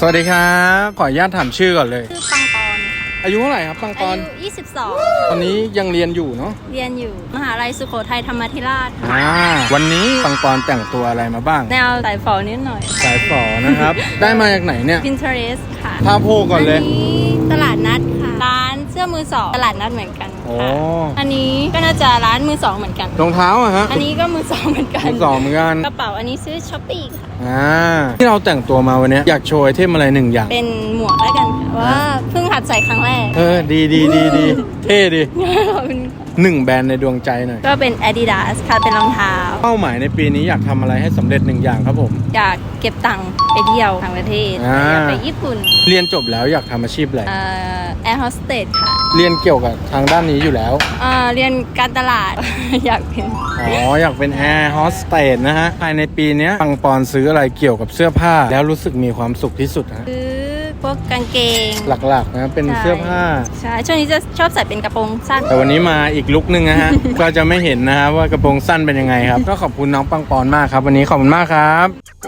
สวัสดีครับ ขออนุญาตถามชื่อก่อนเลย ชื่อปังปอนค่ะอายุเท่าไหร่ครับปังปอาอนยุตอนนี้ยังเรียนอยู่เนาะ22เรียนอยู่มหาลัยสุโขทัยธรรมาธิราชค่ะอ่าวันนี้ปังปอนแต่งตัวอะไรมาบ้าง แนวสายฝอนิดหน่อย สายฝอนะครับ ได้มาจากไหนเนี่ย Pinterest ค่ะท่าโพก่อนเลย อันนี้ตลาดนัดค่ะ ร้านเสื้อมือสองตลาดนัดเหมือนกันโอ้ค่ะ อันนี้ก็ น่าจะร้านมือสองเหมือนกัน รองเท้าอะฮะ อันนี้ก็มือสองเหมือนกันมือสองเหมือนกัน กระเป๋าอันนี้ซื้อช้อปปี้ค่ะ อ่า ที่เราแต่งตัวมาวันเนี้ยอยากโชว์ไอเทมอะไรหนึ่งอย่าง เป็นหมวกแล้วกันค่ะว่าเพิ่งหัดใส่ครั้งแรก เออ ดีดีดีดีเท่ดีขอบคุณหนึ่งแบรนด์ในดวงใจหน่อย ก็เป็น Adidas ค่ะ เป็นรองเท้า เป้าหมายในปีนี้อยากทำอะไรให้สำเร็จหนึ่งอย่างครับผม อยากเก็บตังค์ไปเที่ยวต่างประเทศ อ่า อยากไปญี่ปุ่นเรียนจบแล้วอยากทำอาชีพอะไร เอ่อ แอร์โฮสเตสค่ะเรียนเกี่ยวกับทางด้านนี้อยู่แล้วเอ่อเรียนการตลาด อยากเป็น อ๋อ อยากเป็นแอร์โฮสเตสนะฮะ ภายในปีเนี้ยปังปอนซื้ออะไรเกี่ยวกับเสื้อผ้า แล้วรู้สึกมีความสุขที่สุดฮะซื้อพวกกางเกงหลักๆนะเป็นเสื้อผ้า ใช่ช่วงนี้จะชอบใส่เป็นกระโปรงสั้น แต่วันนี้มาอีกลุกหนึ่งนะฮะ ก็จะไม่เห็นนะฮะว่ากระโปรงสั้นเป็นยังไงครับ ก็ขอบคุณน้องปังปอนมากครับ วันนี้ขอบคุณมากครับ